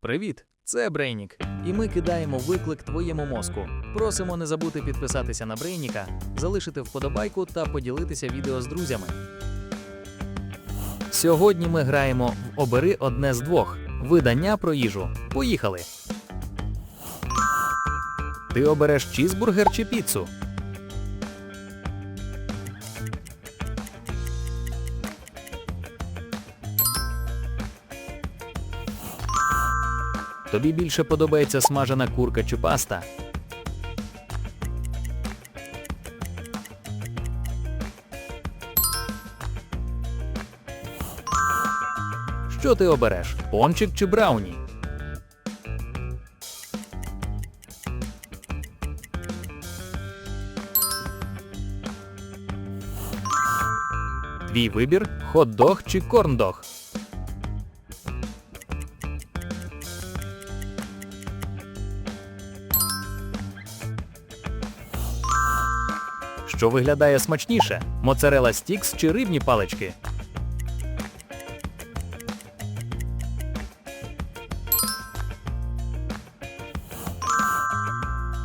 Привіт! Це Брейнік, і ми кидаємо виклик твоєму мозку. Просимо не забути підписатися на Брейніка, залишити вподобайку та поділитися відео з друзями. Сьогодні ми граємо в Обери одне з двох видання про їжу. Поїхали! Ти обереш чізбургер чи піцу? Тобі більше подобається смажена курка чи паста? Що ти обереш? Пончик чи брауні? Твій вибір хот-дог чи корн-дог? Що виглядає смачніше? Моцарела стікс чи рибні палички?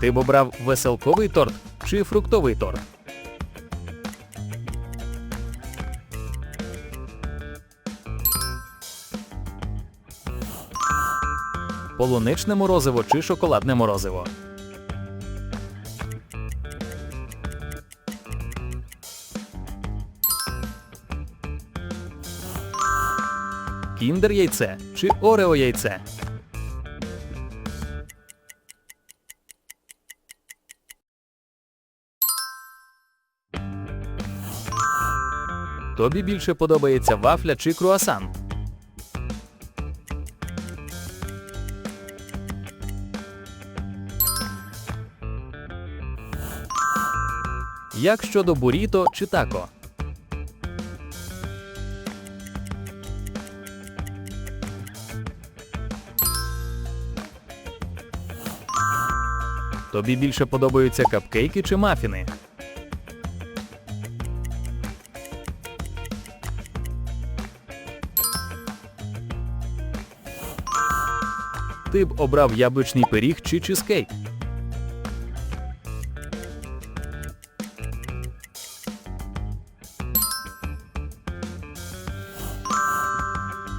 Ти б обрав веселковий торт чи фруктовий торт? Полуничне морозиво чи шоколадне морозиво? Кіндер яйце чи Орео яйце? Тобі більше подобається вафля чи круасан? Як щодо буріто чи тако? Тобі більше подобаються капкейки чи мафіни? Ти б обрав яблучний пиріг чи чизкейк?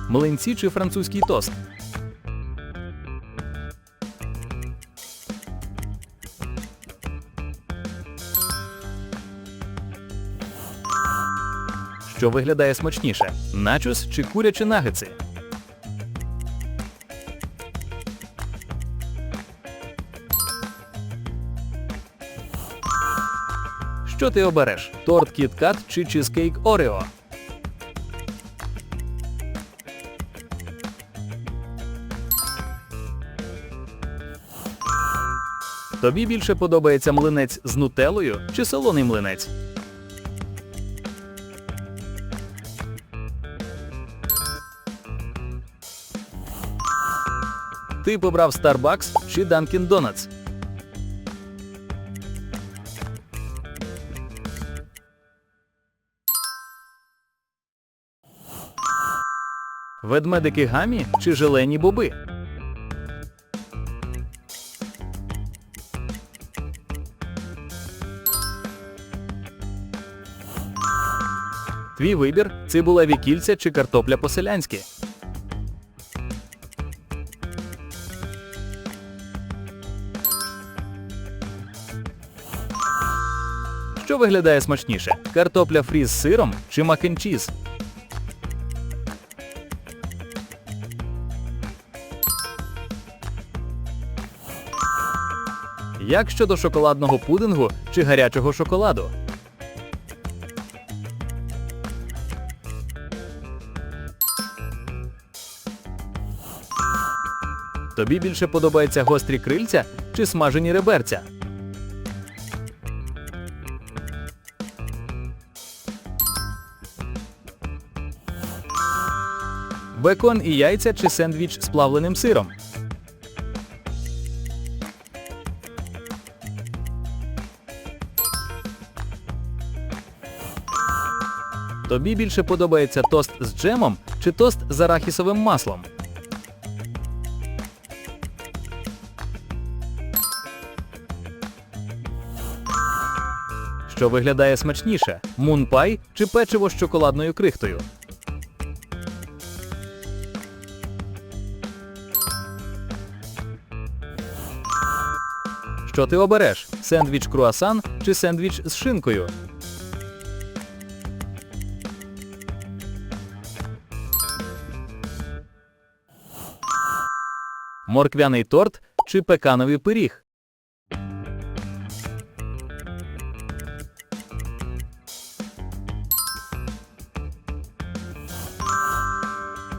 Млинці чи французький тост? Що виглядає смачніше? Начос чи курячі нагетси? Що ти обереш? Торт Кіткат чи чизкейк Орео? Тобі більше подобається млинець з нутеллою чи солоний млинець? Ти побрав Starbucks чи Dunkin' Donuts? Ведмедики гамі чи желені боби? Твій вибір цибулеві кільця чи картопля по-селянськи. Що виглядає смачніше? Картопля фрі з сиром чи макенчіз? Як щодо шоколадного пудингу чи гарячого шоколаду? Тобі більше подобаються гострі крильця чи смажені реберця? бекон і яйця чи сендвіч з плавленим сиром. Тобі більше подобається тост з джемом чи тост з арахісовим маслом. Що виглядає смачніше мунпай чи печиво з шоколадною крихтою? Що ти обереш? Сендвіч круасан чи сендвіч з шинкою? Морквяний торт чи пекановий пиріг?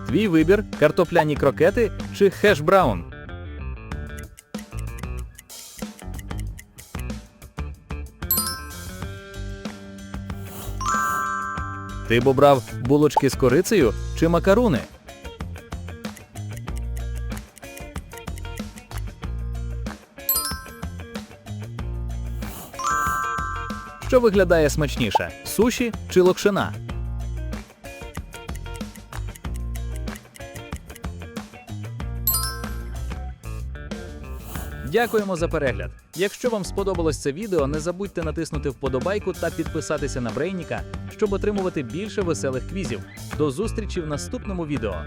Твій вибір картопляні крокети чи хеш браун? Ти б обрав булочки з корицею чи макаруни? Що виглядає смачніше: суші чи локшина? Дякуємо за перегляд. Якщо вам сподобалось це відео, не забудьте натиснути вподобайку та підписатися на Брейніка, щоб отримувати більше веселих квізів. До зустрічі в наступному відео.